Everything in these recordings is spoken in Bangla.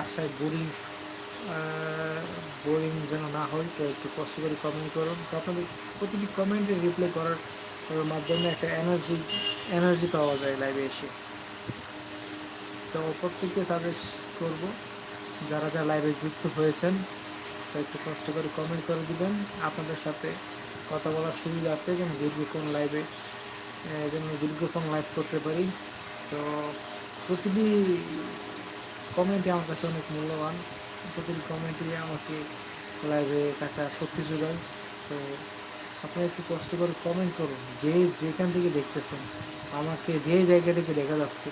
আশায় বোরিং বোরিং যেন না হয়, তো একটু কষ্ট করে কমেন্ট করুন। আপনাদের প্রতিটি কমেন্টে রিপ্লাই করার করার মাধ্যমে একটা এনার্জি এনার্জি পাওয়া যায় লাইভে এসে। তো প্রত্যেককে সাজেস্ট করব, যারা যারা লাইভে যুক্ত হয়েছেন, তো একটু কষ্ট করে কমেন্ট করে দিবেন। আপনাদের সাথে কথা বলার সুবিধার্থে যেন দীর্ঘক্ষণ লাইভে যেন দীর্ঘক্ষণ লাইভ করতে পারি। তো প্রতিটি কমেন্টই আমার কাছে অনেক মূল্যবান। প্রতিটি কমেন্টই আমাকে লাইভে একটা শক্তি যোগায়। তো আপনারা একটু কষ্ট করে কমেন্ট করুন। যে যেখান থেকে দেখতেছেন, আমাকে যে জায়গা থেকে দেখা যাচ্ছে,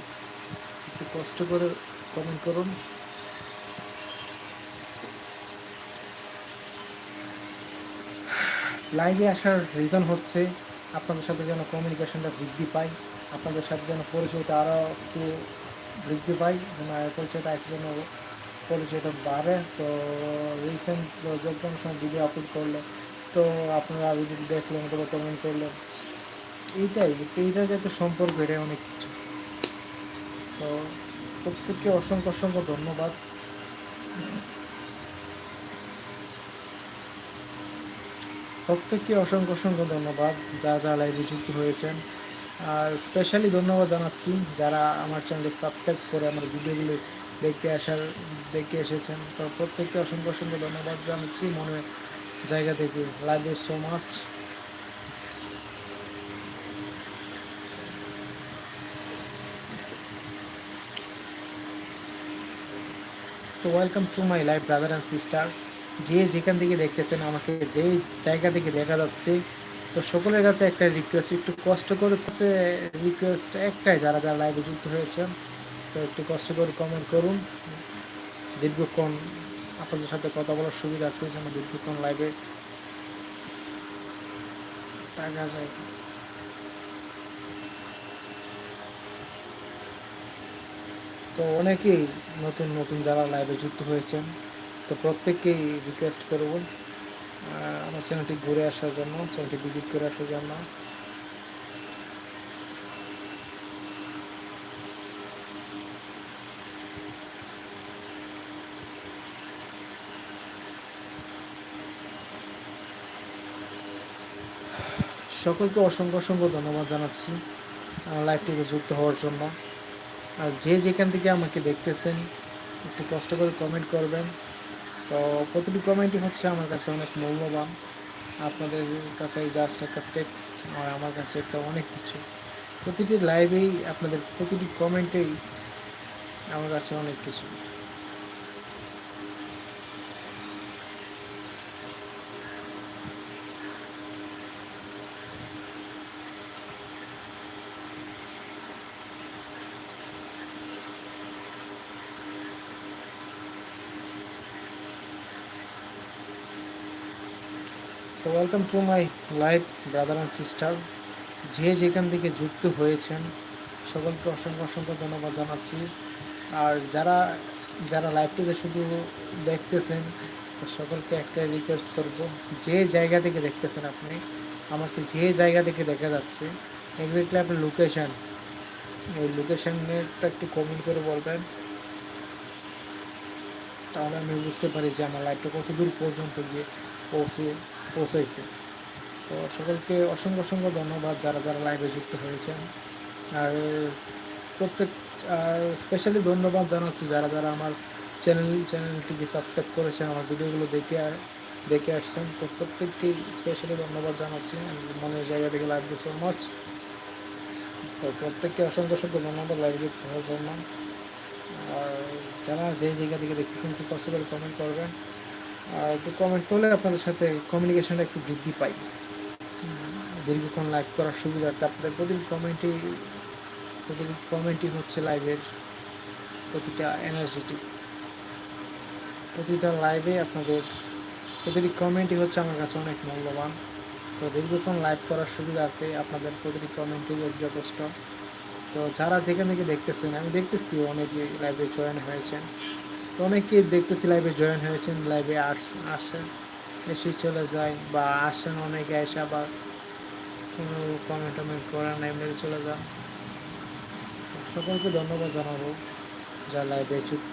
একটু কষ্ট করে কমেন্ট করুন। লাইভে আসার রিজন হচ্ছে, আপনাদের সাথে যেন কমিউনিকেশনটা বৃদ্ধি পায়, আপনাদের সাথে যেন পরিচয়টা আরও একটু বৃদ্ধি পায় পরিচয়টা যেন পরিচয়টা বাড়ে, তো রিসেন্ট যোগদান সময় ভিডিও আপলোড করলে। তো আপনারা ভিডিও দেখলেন অথবা কমেন্ট করলেন এইটাই এইটা যে একটা সম্পর্ক, এটাই অনেক কিছু। তো প্রত্যেককে অসংখ্য অসংখ্য ধন্যবাদ। প্রত্যেককে অসংখ্য অসংখ্য ধন্যবাদ, যা যা লাইভে যুক্ত হয়েছেন। আর স্পেশালি ধন্যবাদ জানাচ্ছি যারা আমার চ্যানেলে সাবস্ক্রাইব করে আমার ভিডিওগুলো দেখে আসার, দেখে এসেছেন। তো প্রত্যেককে অসংখ্য অসংখ্য ধন্যবাদ জানাচ্ছি মনে জায়গা থেকে। লাভ ইউ সো মাচ তো welcome to my life brother and sister যে যেখান থেকে দেখতেছেন আমাকে, যে জায়গা থেকে দেখা যাচ্ছে তো সকলের কাছে একটা রিকোয়েস্ট একটু কষ্ট করে হচ্ছে রিকোয়েস্ট একটাই যারা যারা লাইভে যুক্ত হয়েছেন, তো একটু কষ্ট করে কমেন্ট করুন। দীর্ঘক্ষণ আপনাদের সাথে কথা বলার সুবিধা যেন দীর্ঘক্ষণ লাইভে থাকা যায়। তো অনেকেই নতুন নতুন যারা লাইভে যুক্ত হয়েছেন, তো প্রত্যেককেই রিকোয়েস্ট করব আমার চ্যানেলটি ঘুরে আসার জন্য চ্যানেলটি ভিজিট করে আসার জন্য। সকলকে অসংখ্য অসংখ্য ধন্যবাদ জানাচ্ছি লাইভটিতে যুক্ত হওয়ার জন্য। আর যে যেখান থেকে আমাকে দেখতেছেন, একটু কষ্ট করে কমেন্ট করবেন। তো প্রতিটি কমেন্টই হচ্ছে আমার কাছে অনেক মূল্যবান। আপনাদের কাছে জাস্ট একটা টেক্সট আর আমার কাছে একটা অনেক কিছু। প্রতিটি লাইভেই আপনাদের প্রতিটি কমেন্টেই আমার কাছে অনেক কিছু। তো welcome to my live brother and sister যে যেখান থেকে যুক্ত হয়েছেন, সকলকে অসংখ্য অসংখ্য ধন্যবাদ জানাচ্ছি। আর যারা যারা লাইভটিতে শুধু দেখতেছেন সকলকে একটা রিকোয়েস্ট করব, যে জায়গা থেকে দেখতেছেন আপনি, আমাকে যে জায়গা থেকে দেখা যাচ্ছে এক্স্যাক্টলি আপনার লোকেশান ওই লোকেশানটা একটু কমেন্ট করে বলবেন। তাহলে আমি বুঝতে পারি যে আমার লাইভটা কত দূর পর্যন্ত গিয়ে পৌঁছে। পৌঁছাইছে। তো সকলকে অসংখ্য অসংখ্য ধন্যবাদ যারা যারা লাইভে যুক্ত হয়েছেন। আর প্রত্যেক স্পেশালি ধন্যবাদ জানাচ্ছি যারা যারা আমার চ্যানেল চ্যানেলটিকে সাবস্ক্রাইব করেছেন, আমার ভিডিওগুলো দেখে দেখে আসছেন। তো প্রত্যেককে স্পেশালি ধন্যবাদ জানাচ্ছি। মনের জায়গা থেকে লাইভ সো মাচ তো প্রত্যেককে অসংখ্য অসংখ্য ধন্যবাদ লাইভ যুক্ত হওয়ার জন্য। আর যারা যে জায়গা থেকে দেখতেছেন, কি পসিবল কমেন্ট করবেন? একটু কমেন্ট করলে আপনাদের সাথে কমিউনিকেশনটা একটু বৃদ্ধি পাই। দীর্ঘক্ষণ লাইভ করার সুবিধাটা আপনাদের। প্রতিটি কমেন্টই প্রতিটি কমেন্টই হচ্ছে লাইভের প্রতিটা এনার্জেটিক প্রতিটা লাইভে আপনাদের প্রতিটি কমেন্টই হচ্ছে আমার কাছে অনেক মূল্যবান। তো দীর্ঘক্ষণ লাইভ করার সুবিধাতে আপনাদের প্রতিটি কমেন্টই যথেষ্ট। তো যারা যেখান থেকে দেখতেছেন, আমি দেখতেছি অনেকে লাইভে জয়েন হয়েছেন। তো অনেকে দেখতেছি লাইভে জয়েন হয়েছেন লাইভে আস, আসেন, এসে চলে যায় বা আসেন অনেকে এসে আবার কোনো কমেন্ট টমেন্ট করেন এমনি চলে যান। সকলকে ধন্যবাদ জানাব যা লাইভে